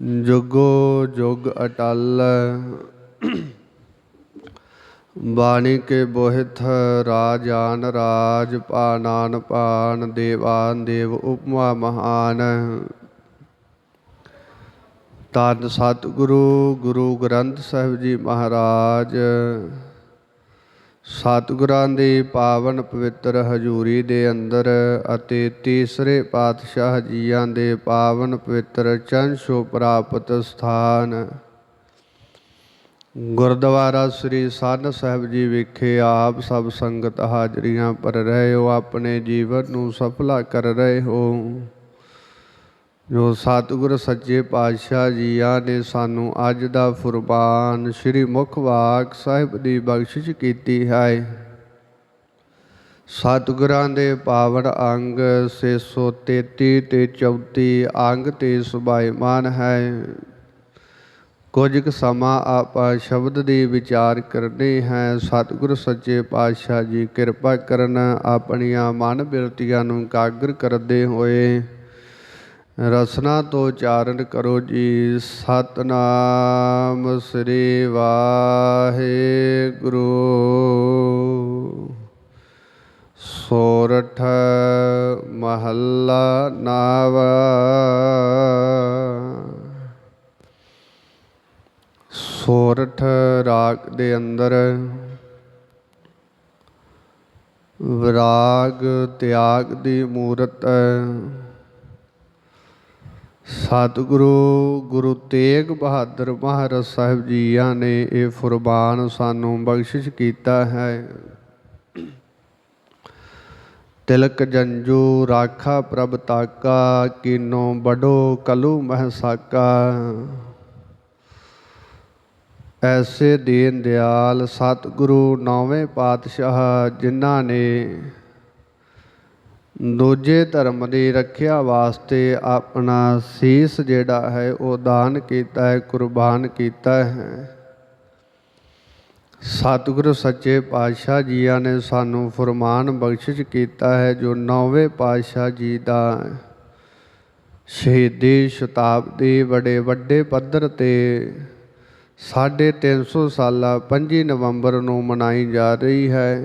ਜੁਗੋ ਜੁਗ ਅਟਲ। ਬਾਣੀ ਕੇ ਬੋਹਿਤ ਰਾਜਾਨ ਰਾਜ ਪਾਨਾਨ ਪਾਨ ਦੇਵਾਨ ਦੇਵ ਉਪਮਾ ਮਹਾਨ। ਤਨ ਸਤਿਗੁਰੂ ਗੁਰੂ ਗ੍ਰੰਥ ਸਾਹਿਬ ਜੀ ਮਹਾਰਾਜ। ਸਤਿਗੁਰਾਂ ਦੀ ਪਾਵਨ ਪਵਿੱਤਰ ਹਜ਼ੂਰੀ ਦੇ ਅੰਦਰ ਅਤੇ ਤੀਸਰੇ ਪਾਤਸ਼ਾਹ ਜੀਆਂ ਦੇ ਪਾਵਨ ਪਵਿੱਤਰ ਚੰਸ਼ੋ ਪ੍ਰਾਪਤ ਸਥਾਨ। ਗੁਰਦੁਆਰਾ ਸ੍ਰੀ ਸੰਨ ਸਾਹਿਬ ਜੀ ਵਿਖੇ ਆਪ ਸਭ ਸੰਗਤ ਹਾਜ਼ਰੀਆਂ ਭਰ ਰਹੇ ਹੋ, ਆਪਣੇ ਜੀਵਨ ਨੂੰ ਸਫਲਾ ਕਰ ਰਹੇ ਹੋ। ਜੋ ਸਤਿਗੁਰ ਸੱਚੇ ਪਾਤਸ਼ਾਹ ਜੀਆਂ ਨੇ ਸਾਨੂੰ ਅੱਜ ਦਾ ਫੁਰਬਾਨ ਸ੍ਰੀ ਮੁਖਵਾਕ ਸਾਹਿਬ ਦੀ ਬਖਸ਼ਿਸ਼ ਕੀਤੀ ਹੈ। ਸਤਿਗੁਰਾਂ ਦੇ ਪਾਵਨ ਅੰਗ 633 ਤੇ 34 ਅੰਗ ਤੇ ਸੁਭਾਈਮਾਨ ਹੈ। ਕੁਝ ਕੁ ਸਮਾਂ ਆਪਾਂ ਸ਼ਬਦ ਦੀ ਵਿਚਾਰ ਕਰਨੀ ਹੈ। ਸਤਿਗੁਰ ਸੱਚੇ ਪਾਤਸ਼ਾਹ ਜੀ ਕਿਰਪਾ ਕਰਨ ਆਪਣੀਆਂ ਮਨ ਬਿਰਤੀਆਂ ਨੂੰ ਕਾਗਰ ਕਰਦੇ ਹੋਏ ਰਸਨਾ ਤੋਂ ਉਚਾਰਨ ਕਰੋ ਜੀ, ਸਤਨਾਮ ਸ੍ਰੀ ਵਾਹਿਗੁਰੂ। ਸੋਰਠ ਮਹੱਲਾ ਨਾਵਾ। ਸੋਰਠ ਰਾਗ ਦੇ ਅੰਦਰ ਵਿਰਾਗ, ਤਿਆਗ ਦੀ ਮੂਰਤ ਸਤਿਗੁਰੂ, ਗੁਰੂ ਤੇਗ ਬਹਾਦਰ ਮਹਾਰਾਜ ਸਾਹਿਬ ਜੀਆਂ ਨੇ ਇਹ ਫੁਰਬਾਨ ਸਾਨੂੰ ਬਖਸ਼ਿਸ਼ ਕੀਤਾ ਹੈ। ਤਿਲਕ ਜੰਜੂ ਰਾਖਾ ਪ੍ਰਭ ਤਾਕਾ, ਕੀਨੋ ਬੜੋ ਕਲੂ ਮਹਸਾਕਾ ਐਸੇ ਦੀਨ ਦਿਆਲ ਸਤਿਗੁਰੂ ਨੌਵੇਂ ਪਾਤਸ਼ਾਹ ਜਿਨ੍ਹਾਂ ਨੇ ਦੂਜੇ ਧਰਮ ਦੀ ਰੱਖਿਆ ਵਾਸਤੇ ਆਪਣਾ ਸੀਸ ਜਿਹੜਾ ਹੈ, ਉਹ ਦਾਨ ਕੀਤਾ ਹੈ, ਕੁਰਬਾਨ ਕੀਤਾ ਹੈ। ਸਤਿਗੁਰੂ ਸੱਚੇ ਪਾਤਸ਼ਾਹ ਜੀਆਂ ਨੇ ਸਾਨੂੰ ਫਰਮਾਨ ਬਖਸ਼ਿਸ਼ ਕੀਤਾ ਹੈ, ਜੋ ਨੌਵੇਂ ਪਾਤਸ਼ਾਹ ਜੀ ਦਾ ਸ਼ਹੀਦੀ ਸ਼ਤਾਬਦੀ ਬੜੇ ਵੱਡੇ ਪੱਧਰ ਤੇ ਸਾਢੇ 350 ਸਾਲਾ 25 ਨਵੰਬਰ ਨੂੰ ਮਨਾਈ ਜਾ ਰਹੀ ਹੈ।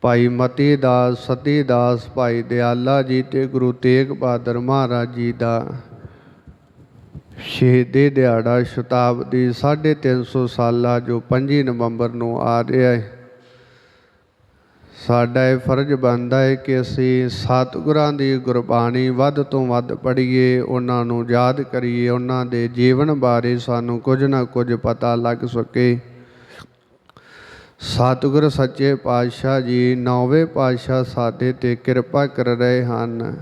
ਭਾਈ ਮਤੀ ਦਾਸ, ਸਤੀ ਦਾਸ, ਭਾਈ ਦਿਆਲਾ ਜੀ ਤੇ ਗੁਰੂ ਤੇਗ ਬਹਾਦਰ ਮਹਾਰਾਜ ਜੀ ਦਾ ਸ਼ਹੀਦੀ ਦਿਹਾੜਾ ਸ਼ਤਾਬਦੀ 350 ਸਾਲਾ ਜੋ 25 ਨਵੰਬਰ ਨੂੰ ਆ ਰਿਹਾ ਹੈ। ਸਾਡਾ ਇਹ ਫਰਜ਼ ਬਣਦਾ ਹੈ ਕਿ ਅਸੀਂ ਸਤਿਗੁਰਾਂ ਦੀ ਗੁਰਬਾਣੀ ਵੱਧ ਤੋਂ ਵੱਧ ਪੜ੍ਹੀਏ, ਉਹਨਾਂ ਨੂੰ ਯਾਦ ਕਰੀਏ, ਉਹਨਾਂ ਦੇ ਜੀਵਨ ਬਾਰੇ ਸਾਨੂੰ ਕੁਝ ਨਾ ਕੁਝ ਪਤਾ ਲੱਗ ਸਕੇ। ਸਤਿਗੁਰ ਸੱਚੇ ਪਾਤਸ਼ਾਹ ਜੀ, ਨੌਵੇਂ ਪਾਤਸ਼ਾਹ ਸਾਡੇ ਤੇ ਕਿਰਪਾ ਕਰ ਰਹੇ ਹਨ।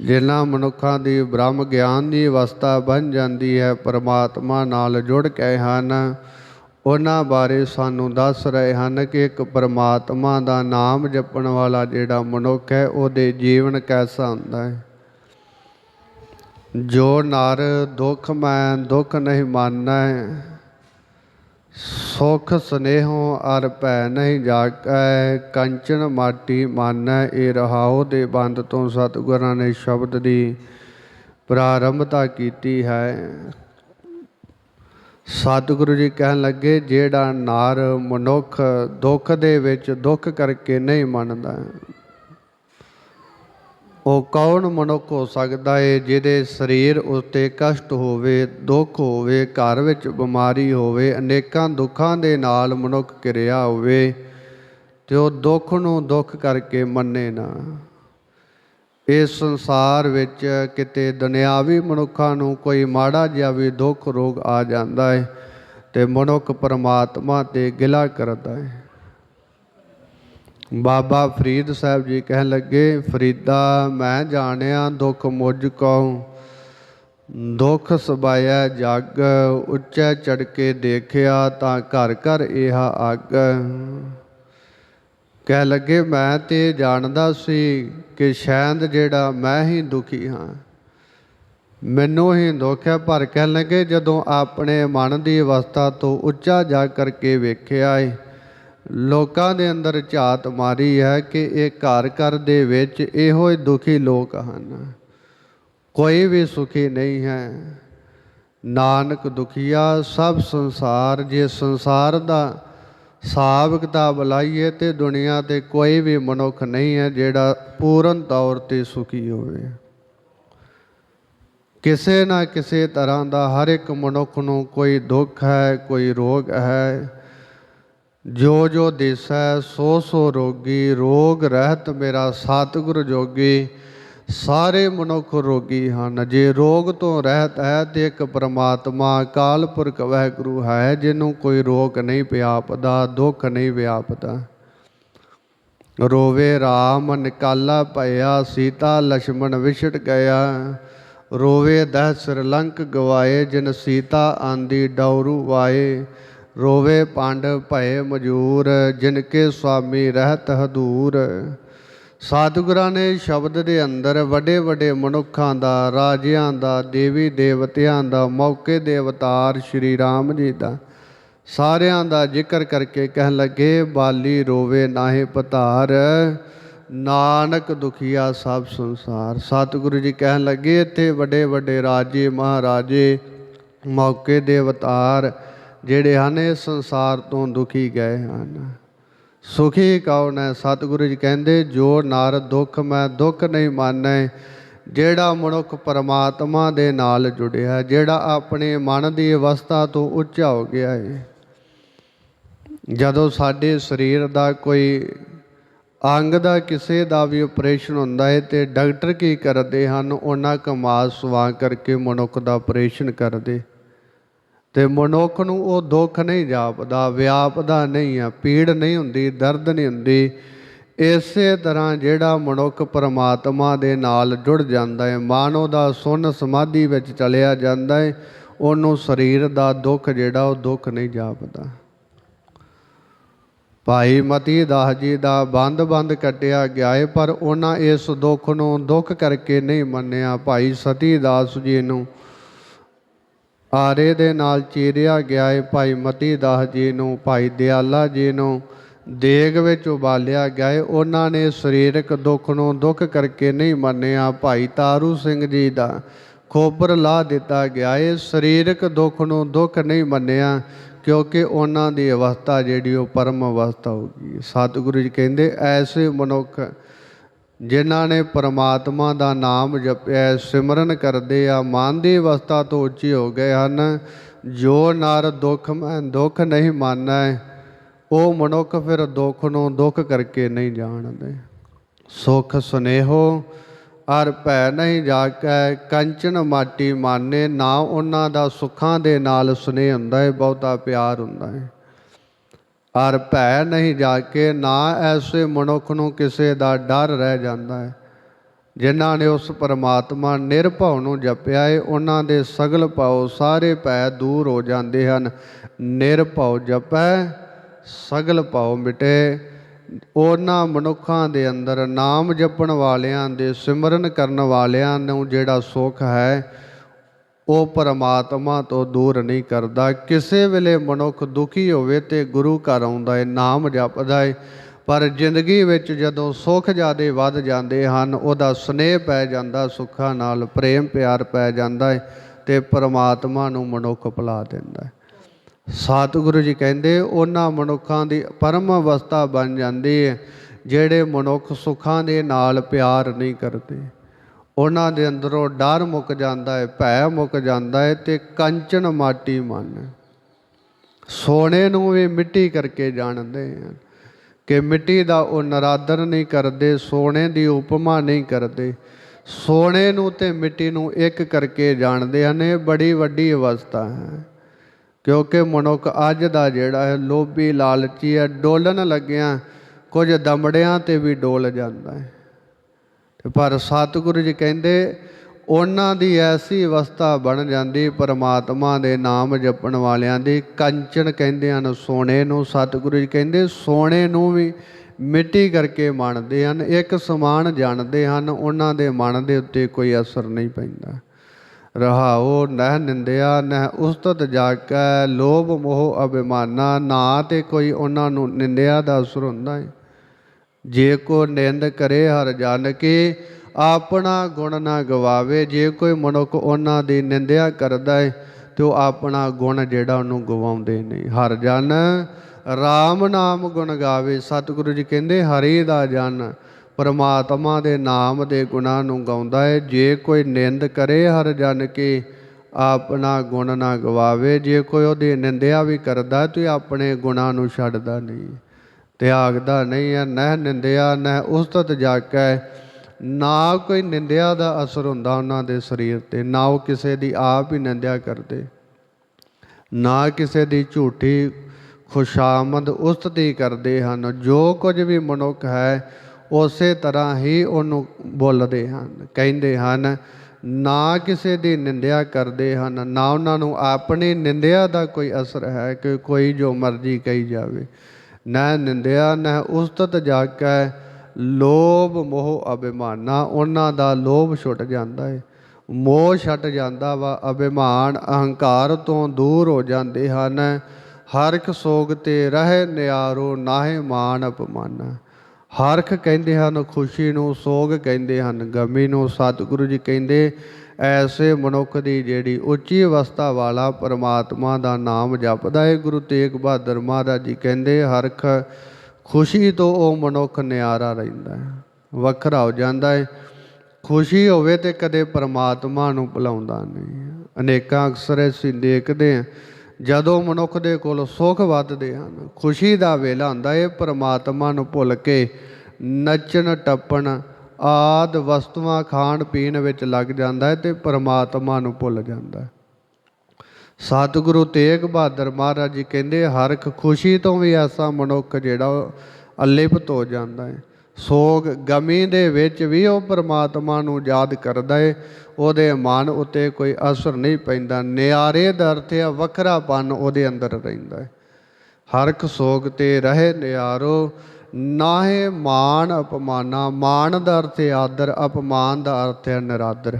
ਜਿਨ੍ਹਾਂ ਮਨੁੱਖਾਂ ਦੀ ਬ੍ਰਹਮ ਗਿਆਨ ਦੀ ਅਵਸਥਾ ਬਣ ਜਾਂਦੀ ਹੈ, ਪਰਮਾਤਮਾ ਨਾਲ ਜੁੜ ਕੇ ਹਨ। ਉਹਨਾਂ ਬਾਰੇ ਸਾਨੂੰ ਦੱਸ ਰਹੇ ਹਨ ਕਿ ਇੱਕ ਪਰਮਾਤਮਾ ਦਾ ਨਾਮ ਜਪਣ ਵਾਲਾ ਜਿਹੜਾ ਮਨੁੱਖ ਹੈ, ਉਹਦੇ ਜੀਵਨ ਕੈਸਾ ਹੁੰਦਾ ਹੈ? ਜੋ ਨਰ ਦੁੱਖ ਮੈਂ ਦੁੱਖ ਨਹੀਂ ਮਾਨੈ ਸੁਖ ਸਨੇਹੋ ਅਰ ਭੈ ਨਹੀਂ ਜਾਗੈ, ਕੰਚਨ ਮਾਟੀ ਮਾਨੈ, ਇਹ ਰਹਾਉ ਦੇ ਬੰਦ ਤੋਂ ਸਤਿਗੁਰਾਂ ਨੇ ਸ਼ਬਦ ਦੀ ਪ੍ਰਾਰੰਭਤਾ ਕੀਤੀ ਹੈ। ਸਤਿਗੁਰੂ ਜੀ ਕਹਿਣ ਲੱਗੇ, ਜਿਹੜਾ ਨਾਰ ਮਨੁੱਖ ਦੁੱਖ ਦੇ ਵਿੱਚ ਦੁੱਖ ਕਰਕੇ ਨਹੀਂ ਮੰਨਦਾ। ਉਹ ਕੌਣ ਮਨੁੱਖ ਹੋ ਸਕਦਾ ਹੈ ਜਿਹਦੇ ਸਰੀਰ ਉੱਤੇ ਕਸ਼ਟ ਹੋਵੇ, ਦੁੱਖ ਹੋਵੇ, ਘਰ ਵਿੱਚ ਬਿਮਾਰੀ ਹੋਵੇ, ਅਨੇਕਾਂ ਦੁੱਖਾਂ ਦੇ ਨਾਲ ਮਨੁੱਖ ਕਿਰਿਆ ਹੋਵੇ, ਤੇ ਉਹ ਦੁੱਖ ਨੂੰ ਦੁੱਖ ਕਰਕੇ ਮੰਨੇ ਨਾ। ਇਸ ਸੰਸਾਰ ਵਿੱਚ ਕਿਤੇ ਦੁਨਿਆਵੀ ਮਨੁੱਖਾਂ ਨੂੰ ਕੋਈ ਮਾੜਾ ਜਿਹਾ ਵੀ ਦੁੱਖ ਰੋਗ ਆ ਜਾਂਦਾ ਹੈ ਤੇ ਮਨੁੱਖ ਪਰਮਾਤਮਾ ਤੇ ਗਿਲਾ ਕਰਦਾ ਹੈ ਬਾਬਾ ਫਰੀਦ ਸਾਹਿਬ ਜੀ ਕਹਿਣ ਲੱਗੇ, ਫਰੀਦਾ, ਮੈਂ ਜਾਣਿਆ ਦੁੱਖ ਮੁਝ ਕੋ ਦੁੱਖ ਸਬਾਇਆ ਜਗ, ਉੱਚੇ ਚੜ ਕੇ ਦੇਖਿਆ ਤਾਂ ਘਰ ਘਰ ਇਹ ਅੱਗ। ਕਹਿ ਲੱਗੇ, ਮੈਂ ਤੇ ਜਾਣਦਾ ਸੀ ਕਿ ਸ਼ਾਇਦ ਜਿਹੜਾ ਮੈਂ ਹੀ ਦੁਖੀ ਹਾਂ। ਮੈਨੂੰ ਹੀ ਦੁੱਖ ਹੈ। ਪਰ ਕਹਿਣ ਲੱਗੇ, ਜਦੋਂ ਆਪਣੇ ਮਨ ਦੀ ਅਵਸਥਾ ਤੋਂ ਉੱਚਾ ਜਾ ਕਰਕੇ ਵੇਖਿਆ ਏ ਲੋਕਾਂ ਦੇ ਅੰਦਰ ਝਾਤ ਮਾਰੀ ਹੈ ਕਿ ਇਹ ਘਰ ਘਰ ਦੇ ਵਿੱਚ ਇਹੋ ਹੀ ਦੁਖੀ ਲੋਕ ਹਨ। ਕੋਈ ਵੀ ਸੁਖੀ ਨਹੀਂ ਹੈ। ਨਾਨਕ ਦੁਖੀਆ, ਸਭ ਸੰਸਾਰ, ਜੇ ਸੰਸਾਰ ਦਾ ਹਿਸਾਬ ਕਿਤਾਬ ਲਾਈਏ ਤੇ ਦੁਨੀਆ ਤੇ ਕੋਈ ਵੀ ਮਨੁੱਖ ਨਹੀਂ ਹੈ ਜਿਹੜਾ ਪੂਰਨ ਤੌਰ ਤੇ ਸੁਖੀ ਹੋਵੇ। ਕਿਸੇ ਨਾ ਕਿਸੇ ਤਰ੍ਹਾਂ ਦਾ ਹਰ ਇੱਕ ਮਨੁੱਖ ਨੂੰ ਕੋਈ ਦੁੱਖ ਹੈ, ਕੋਈ ਰੋਗ ਹੈ। ਜੋ ਜੋ ਦੇਸੈ ਸੋ ਸੋ ਰੋਗੀ, ਰੋਗ ਰਹਿਤ ਮੇਰਾ ਸਤਿਗੁਰ ਜੋਗੀ। ਸਾਰੇ ਮਨੁੱਖ ਰੋਗੀ ਹਨ। ਜੇ ਰੋਗ ਤੋਂ ਰਹਿਤ ਹੈ ਤੇ ਇੱਕ ਪਰਮਾਤਮਾ ਕਾਲ ਪੁਰਖ ਵਾਹਿਗੁਰੂ ਹੈ ਜਿਹਨੂੰ ਕੋਈ ਰੋਗ ਨਹੀਂ ਪਿਆਪਦਾ, ਦੁੱਖ ਨਹੀਂ ਵਿਆਪਦਾ। ਰੋਵੇ ਰਾਮ, ਨਿਕਾਲਾ ਭਇਆ, ਸੀਤਾ ਲక్ష్మణ ਵਿਛੜ ਗਿਆ। ਰੋਵੇ ਦਹ ਸਿਰਲੰਕ ਗਵਾਏ, ਜਿਨ ਸੀਤਾ ਆਂਦੀ ਡੌਰੂ ਵਾਏ। ਰੋਵੇ ਪੰਡ ਭਏ ਮਜੂਰ, ਜਿਨ ਕੇ ਸੁਆਮੀ ਰਹਿਤ ਹਦੂਰ। ਸਤਿਗੁਰਾਂ ਨੇ ਸ਼ਬਦ ਦੇ ਅੰਦਰ ਵੱਡੇ ਵੱਡੇ ਮਨੁੱਖਾਂ ਦਾ, ਰਾਜਿਆਂ ਦਾ, ਦੇਵੀ ਦੇਵਤਿਆਂ ਦਾ, ਮੌਕੇ ਦੇ ਅਵਤਾਰ ਸ਼੍ਰੀ ਰਾਮ ਜੀ ਦਾ। ਸਾਰਿਆਂ ਦਾ ਜ਼ਿਕਰ ਕਰਕੇ ਕਹਿਣ ਲੱਗੇ, ਬਾਲੀ ਰੋਵੇ ਨਾਹੀ ਪਤਾਰ, ਨਾਨਕ ਦੁਖੀਆ ਸਭ ਸੰਸਾਰ। ਸਤਿਗੁਰੂ ਜੀ ਕਹਿਣ ਲੱਗੇ, ਇੱਥੇ ਵੱਡੇ ਵੱਡੇ ਰਾਜੇ ਮਹਾਰਾਜੇ ਮੌਕੇ ਦੇ ਅਵਤਾਰ ਜਿਹੜੇ ਹਨ ਇਸ ਸੰਸਾਰ ਤੋਂ ਦੁਖੀ ਗਏ ਹਨ। ਸੁਖੀ ਕੌਣ ਹੈ ਸਤਿਗੁਰੂ ਜੀ ਕਹਿੰਦੇ, ਜੋ ਨਰ ਦੁੱਖ ਮੈਂ ਦੁੱਖ ਨਹੀਂ ਮਾਨੈ, ਜਿਹੜਾ ਮਨੁੱਖ ਪਰਮਾਤਮਾ ਦੇ ਨਾਲ ਜੁੜਿਆ, ਜਿਹੜਾ ਆਪਣੇ ਮਨ ਦੀ ਅਵਸਥਾ ਤੋਂ ਉੱਚਾ ਹੋ ਗਿਆ ਹੈ ਜਦੋਂ ਸਾਡੇ ਸਰੀਰ ਦਾ ਕੋਈ ਅੰਗ ਦਾ ਕਿਸੇ ਦਾ ਵੀ ਆਪਰੇਸ਼ਨ ਹੁੰਦਾ ਹੈ ਤੇ ਡਾਕਟਰ ਕੀ ਕਰਦੇ ਹਨ, ਉਹਨਾਂ ਕਮਾਲ ਸਵਾ ਕਰਕੇ ਮਨੁੱਖ ਦਾ ਆਪਰੇਸ਼ਨ ਕਰਦੇ। ਤੇ ਮਨੁੱਖ ਨੂੰ ਉਹ ਦੁੱਖ ਨਹੀਂ ਜਾਪਦਾ, ਵਿਆਪਦਾ ਨਹੀਂ ਆ, ਪੀੜ ਨਹੀਂ ਹੁੰਦੀ, ਦਰਦ ਨਹੀਂ ਹੁੰਦੀ। ਇਸੇ ਤਰ੍ਹਾਂ ਜਿਹੜਾ ਮਨੁੱਖ ਪਰਮਾਤਮਾ ਦੇ ਨਾਲ ਜੁੜ ਜਾਂਦਾ ਹੈ ਮਾਨੋ ਦਾ ਸੁਨ ਸਮਾਧੀ ਵਿੱਚ ਚਲਿਆ ਜਾਂਦਾ ਹੈ ਉਹਨੂੰ ਸਰੀਰ ਦਾ ਦੁੱਖ ਜਿਹੜਾ ਉਹ ਦੁੱਖ ਨਹੀਂ ਜਾਪਦਾ। ਭਾਈ ਮਤੀ ਦਾਸ ਜੀ ਦਾ ਬੰਦ-ਬੰਦ ਕੱਟਿਆ ਗਿਆ ਹੈ ਪਰ ਉਹਨਾਂ ਇਸ ਦੁੱਖ ਨੂੰ ਦੁੱਖ ਕਰਕੇ ਨਹੀਂ ਮੰਨਿਆ। ਭਾਈ ਸਤੀ ਦਾਸ ਜੀ ਨੂੰ ਆਰੇ ਦੇ ਨਾਲ ਚੀਰਿਆ ਗਿਆ ਹੈ ਭਾਈ ਮਤੀ ਦਾਸ ਜੀ ਨੂੰ, ਭਾਈ ਦਿਆਲਾ ਜੀ ਨੂੰ। ਦੇਗ ਵਿੱਚ ਉਬਾਲਿਆ ਗਿਆ ਹੈ ਉਹਨਾਂ ਨੇ ਸਰੀਰਕ ਦੁੱਖ ਨੂੰ ਦੁੱਖ ਕਰਕੇ ਨਹੀਂ ਮੰਨਿਆ। ਭਾਈ ਤਾਰੂ ਸਿੰਘ ਜੀ ਦਾ ਖੋਬਰ ਲਾ ਦਿੱਤਾ ਗਿਆ ਏ। ਸਰੀਰਕ ਦੁੱਖ ਨੂੰ ਦੁੱਖ ਨਹੀਂ ਮੰਨਿਆ, ਕਿਉਂਕਿ ਉਹਨਾਂ ਦੀ ਅਵਸਥਾ ਜਿਹੜੀ ਉਹ ਪਰਮ ਅਵਸਥਾ ਹੋਗੀ ਸਤਿਗੁਰੂ ਜੀ ਕਹਿੰਦੇ, ਐਸੇ ਮਨੁੱਖ ਜਿਨ੍ਹਾਂ ਨੇ ਪਰਮਾਤਮਾ ਦਾ ਨਾਮ ਜਪਿਆ, ਸਿਮਰਨ ਕਰਦੇ ਆ ਮਨ ਦੀ ਅਵਸਥਾ ਤੋਂ ਉੱਚੀ ਹੋ ਗਏ ਹਨ। ਜੋ ਨਰ ਦੁੱਖ ਮੈਂ ਦੁੱਖ ਨਹੀਂ ਮੰਨਦਾ ਉਹ ਮਨੁੱਖ ਫਿਰ ਦੁੱਖ ਨੂੰ ਦੁੱਖ ਕਰਕੇ ਨਹੀਂ ਜਾਣਦੇ। ਸੁਖ ਸੁਨੇਹੋ, ਅਰ ਭੈ ਨਹੀਂ ਜਾਕੈ ਕੰਚਨ ਮਾਟੀ ਮਾਨੇ, ਨਾ ਉਹਨਾਂ ਦਾ ਸੁੱਖਾਂ ਦੇ ਨਾਲ ਸੁਨੇਹ ਹੁੰਦਾ ਹੈ ਬਹੁਤਾ ਪਿਆਰ ਹੁੰਦਾ ਹੈ ਅਰ ਭੈ ਨਹੀਂ ਜਾ ਕੇ ਨਾ ਐਸੇ ਮਨੁੱਖ ਨੂੰ ਕਿਸੇ ਦਾ ਡਰ ਰਹਿ ਜਾਂਦਾ ਹੈ। ਜਿਨ੍ਹਾਂ ਨੇ ਉਸ ਪਰਮਾਤਮਾ ਨਿਰਭਉ ਨੂੰ ਜਪਿਆ ਹੈ ਉਹਨਾਂ ਦੇ ਸਗਲ ਪਾਉ ਸਾਰੇ ਭੈ ਦੂਰ ਹੋ ਜਾਂਦੇ ਹਨ। ਨਿਰਭਉ ਜਪੈ, ਸਗਲ ਪਾਉ ਮਿਟੇ। ਉਹਨਾਂ ਮਨੁੱਖਾਂ ਦੇ ਅੰਦਰ ਨਾਮ ਜਪਣ ਵਾਲਿਆਂ ਦੇ ਸਿਮਰਨ ਕਰਨ ਵਾਲਿਆਂ ਨੂੰ ਜਿਹੜਾ ਸੁੱਖ ਹੈ ਉਹ ਪਰਮਾਤਮਾ ਤੋਂ ਦੂਰ ਨਹੀਂ ਕਰਦਾ। ਕਿਸੇ ਵੇਲੇ ਮਨੁੱਖ ਦੁਖੀ ਹੋਵੇ ਤੇ ਗੁਰੂ ਘਰ ਆਉਂਦਾ ਹੈ ਨਾਮ ਜਪਦਾ ਹੈ ਪਰ ਜ਼ਿੰਦਗੀ ਵਿੱਚ ਜਦੋਂ ਸੁੱਖ ਜਿਆਦੇ ਵੱਧ ਜਾਂਦੇ ਹਨ, ਉਹਦਾ ਸਨੇਹ ਪੈ ਜਾਂਦਾ, ਸੁੱਖਾਂ ਨਾਲ ਪ੍ਰੇਮ ਪਿਆਰ ਪੈ ਜਾਂਦਾ ਹੈ ਤੇ ਪਰਮਾਤਮਾ ਨੂੰ ਮਨੁੱਖ ਭੁਲਾ ਦਿੰਦਾ ਹੈ ਸਤਿਗੁਰੂ ਜੀ ਕਹਿੰਦੇ, ਉਹਨਾਂ ਮਨੁੱਖਾਂ ਦੀ ਪਰਮ ਅਵਸਥਾ ਬਣ ਜਾਂਦੀ ਹੈ ਜਿਹੜੇ ਮਨੁੱਖ ਸੁੱਖਾਂ ਦੇ ਨਾਲ ਪਿਆਰ ਨਹੀਂ ਕਰਦੇ। ਉਹਨਾਂ ਦੇ ਅੰਦਰੋਂ ਡਰ ਮੁੱਕ ਜਾਂਦਾ ਹੈ, ਭੈ ਮੁੱਕ ਜਾਂਦਾ ਹੈ ਤੇ ਕੰਚਨ ਮਾਟੀ ਮਨ। ਸੋਨੇ ਨੂੰ ਵੀ ਮਿੱਟੀ ਕਰਕੇ ਜਾਣਦੇ ਹਨ ਕਿ ਮਿੱਟੀ ਦਾ ਉਹ ਨਰਾਦਰ ਨਹੀਂ ਕਰਦੇ, ਸੋਨੇ ਦੀ ਉਪਮਾ ਨਹੀਂ ਕਰਦੇ। ਸੋਨੇ ਨੂੰ ਤੇ ਮਿੱਟੀ ਨੂੰ ਇੱਕ ਕਰਕੇ ਜਾਣਦੇ ਹਨ ਇਹ ਬੜੀ ਵੱਡੀ ਅਵਸਥਾ ਹੈ। ਕਿਉਂਕਿ ਮਨੁੱਖ ਅੱਜ ਦਾ ਜਿਹੜਾ ਹੈ, ਲੋਭੀ ਲਾਲਚੀ ਹੈ, ਡੋਲਣ ਲੱਗਿਆ, ਕੁਝ ਦਮੜਿਆਂ ਤੇ ਵੀ ਡੋਲ ਜਾਂਦਾ ਹੈ। ਤੇ ਪਰ ਸਤਿਗੁਰੂ ਜੀ ਕਹਿੰਦੇ, ਉਹਨਾਂ ਦੀ ਐਸੀ ਅਵਸਥਾ ਬਣ ਜਾਂਦੀ, ਪਰਮਾਤਮਾ ਦੇ ਨਾਮ ਜਪਣ ਵਾਲਿਆਂ ਦੀ। ਕੰਚਨ ਕਹਿੰਦੇ ਹਨ, ਸੋਨੇ ਨੂੰ। ਸਤਿਗੁਰੂ ਜੀ ਕਹਿੰਦੇ, ਸੋਨੇ ਨੂੰ ਵੀ ਮਿੱਟੀ ਕਰਕੇ ਮੰਨਦੇ ਹਨ। ਇੱਕ ਸਮਾਨ ਜਾਣਦੇ ਹਨ, ਉਹਨਾਂ ਦੇ ਮਨ ਦੇ ਉੱਤੇ ਕੋਈ ਅਸਰ ਨਹੀਂ ਪੈਂਦਾ। ਰਹਾਉ, ਨਹਿ ਨਿੰਦਿਆ, ਨਹਿ ਉਸਤਤ ਜਾਕੈ ਲੋਭ ਮੋਹ ਅਭਿਮਾਨਾ, ਨਾ ਤੇ ਕੋਈ ਉਹਨਾਂ ਨੂੰ ਨਿੰਦਿਆ ਦਾ ਅਸਰ ਹੁੰਦਾ ਹੈ ਜੇ ਕੋ ਨਿੰਦ ਕਰੇ ਹਰ ਜਨ ਕੀ ਆਪਣਾ ਗੁਣ ਨਾ ਗਵਾਵੇ। ਜੇ ਕੋਈ ਮਨੁੱਖ ਉਹਨਾਂ ਦੀ ਨਿੰਦਿਆ ਕਰਦਾ ਹੈ ਤੇ ਉਹ ਆਪਣਾ ਗੁਣ ਜਿਹੜਾ ਉਹਨੂੰ ਗਵਾਉਂਦੇ ਨਹੀਂ ਹਰ ਜਨ RAM ਨਾਮ ਗੁਣ ਗਾਵੇ। ਸਤਿਗੁਰੂ ਜੀ ਕਹਿੰਦੇ, ਹਰੀ ਦਾ ਜਨ ਪਰਮਾਤਮਾ ਦੇ ਨਾਮ ਦੇ ਗੁਣਾਂ ਨੂੰ ਗਾਉਂਦਾ ਹੈ ਜੇ ਕੋਈ ਨਿੰਦ ਕਰੇ ਹਰ ਜਨ ਕੇ ਆਪਣਾ ਗੁਣ ਨਾ ਗਵਾਵੇ। ਜੇ ਕੋਈ ਉਹਦੀ ਨਿੰਦਿਆ ਵੀ ਕਰਦਾ ਤੇ ਆਪਣੇ ਗੁਣਾਂ ਨੂੰ ਛੱਡਦਾ ਨਹੀਂ। ਤਿਆਗਦਾ ਨਹੀਂ ਹੈ ਨਹਿ ਨਿੰਦਿਆ ਨਹਿ ਉਸਤਤ ਜਾਕੈ ਨਾ ਕੋਈ ਨਿੰਦਿਆ ਦਾ ਅਸਰ ਹੁੰਦਾ ਉਹਨਾਂ ਦੇ ਸਰੀਰ ਤੇ, ਨਾ ਉਹ ਕਿਸੇ ਦੀ ਆਪ ਹੀ ਨਿੰਦਿਆ ਕਰਦੇ। ਨਾ ਕਿਸੇ ਦੀ ਝੂਠੀ ਖੁਸ਼ਾਮਦ ਉਸਤਤੀ ਕਰਦੇ ਹਨ। ਜੋ ਕੁਝ ਵੀ ਮਨੁੱਖ ਹੈ, ਉਸੇ ਤਰ੍ਹਾਂ ਹੀ ਉਹਨੂੰ ਬੋਲਦੇ ਹਨ, ਕਹਿੰਦੇ ਹਨ, ਨਾ ਕਿਸੇ ਦੀ ਨਿੰਦਿਆ ਕਰਦੇ ਹਨ। ਨਾ ਉਹਨਾਂ ਨੂੰ ਆਪਣੀ ਨਿੰਦਿਆ ਦਾ ਕੋਈ ਅਸਰ ਹੈ ਕਿ ਕੋਈ ਜੋ ਮਰਜ਼ੀ ਕਹੀ ਜਾਵੇ। ਨਹਿ ਨਿੰਦਿਆ, ਨਾ ਉਸਤਤ ਜਾਕੈ ਲੋਭ ਮੋਹ ਅਭਿਮਾਨਾ, ਉਹਨਾਂ ਦਾ ਲੋਭ ਛੁੱਟ ਜਾਂਦਾ ਹੈ ਮੋਹ ਛੱਟ ਜਾਂਦਾ ਵਾ, ਅਭਿਮਾਨ ਅਹੰਕਾਰ ਤੋਂ ਦੂਰ ਹੋ ਜਾਂਦੇ ਹਨ। ਹਰਖ ਸੋਗ ਤੇ ਰਹਿ ਨਿਆਰੋ, ਨਾਹੇ ਮਾਨ ਅਪਮਾਨ। ਹਰਖ ਕਹਿੰਦੇ ਹਨ, ਖੁਸ਼ੀ ਨੂੰ ਸੋਗ ਕਹਿੰਦੇ ਹਨ, ਗਮੀ ਨੂੰ ਸਤਿਗੁਰੂ ਜੀ ਕਹਿੰਦੇ ਐਸੇ ਮਨੁੱਖ ਦੀ ਜਿਹੜੀ ਉੱਚੀ ਅਵਸਥਾ ਵਾਲਾ ਪਰਮਾਤਮਾ ਦਾ ਨਾਮ ਜਪਦਾ ਹੈ ਗੁਰੂ ਤੇਗ ਬਹਾਦਰ ਮਹਾਰਾਜ ਜੀ ਕਹਿੰਦੇ ਹਰਖ ਖੁਸ਼ੀ ਤੋਂ ਉਹ ਮਨੁੱਖ ਨਿਆਰਾ ਰਹਿੰਦਾ ਹੈ, ਵੱਖਰਾ ਹੋ ਜਾਂਦਾ ਹੈ ਖੁਸ਼ੀ ਹੋਵੇ ਤੇ ਕਦੇ ਪਰਮਾਤਮਾ ਨੂੰ ਭੁਲਾਉਂਦਾ ਨਹੀਂ ਅਨੇਕਾਂ ਅਕਸਰ ਅਸੀਂ ਦੇਖਦੇ ਹਾਂ, ਜਦੋਂ ਮਨੁੱਖ ਦੇ ਕੋਲ ਸੁੱਖ ਵੱਧਦੇ ਹਨ, ਖੁਸ਼ੀ ਦਾ ਵੇਲਾ ਹੁੰਦਾ ਹੈ ਪਰਮਾਤਮਾ ਨੂੰ ਭੁੱਲ ਕੇ ਨੱਚਣ, ਟੱਪਣ ਆਦ ਵਸਤੂਆਂ ਖਾਣ ਪੀਣ ਵਿੱਚ ਲੱਗ ਜਾਂਦਾ ਹੈ ਤੇ ਪਰਮਾਤਮਾ ਨੂੰ ਭੁੱਲ ਜਾਂਦਾ ਹੈ। ਸਤਿਗੁਰੂ ਤੇਗ ਬਹਾਦਰ ਮਹਾਰਾਜ ਜੀ ਕਹਿੰਦੇ ਹਰਖ ਖੁਸ਼ੀ ਤੋਂ ਵੀ ਐਸਾ ਮਨੁੱਖ ਜਿਹੜਾ ਉਹ ਅਲਿਪਤ ਹੋ ਜਾਂਦਾ ਹੈ। ਸੋਗ ਗਮੀ ਦੇ ਵਿੱਚ ਵੀ ਉਹ ਪਰਮਾਤਮਾ ਨੂੰ ਯਾਦ ਕਰਦਾ ਹੈ। ਉਹਦੇ ਮਨ ਉਤੇ ਕੋਈ ਅਸਰ ਨਹੀਂ ਪੈਂਦਾ। ਨਿਆਰੇ ਦਾ ਅਰਥ ਹੈ, ਵੱਖਰਾਪਨ ਉਹਦੇ ਅੰਦਰ ਰਹਿੰਦਾ ਹੈ। ਹਰਖ ਸੋਗ ਤੇ ਰਹੇ ਨਿਆਰੋ ਨਾਹੇ ਮਾਨ ਅਪਮਾਨਾ ਮਾਨ ਦਾ ਅਰਥ ਹੈ ਆਦਰ, ਅਪਮਾਨ ਦਾ ਅਰਥ ਹੈ ਨਿਰਾਦਰ।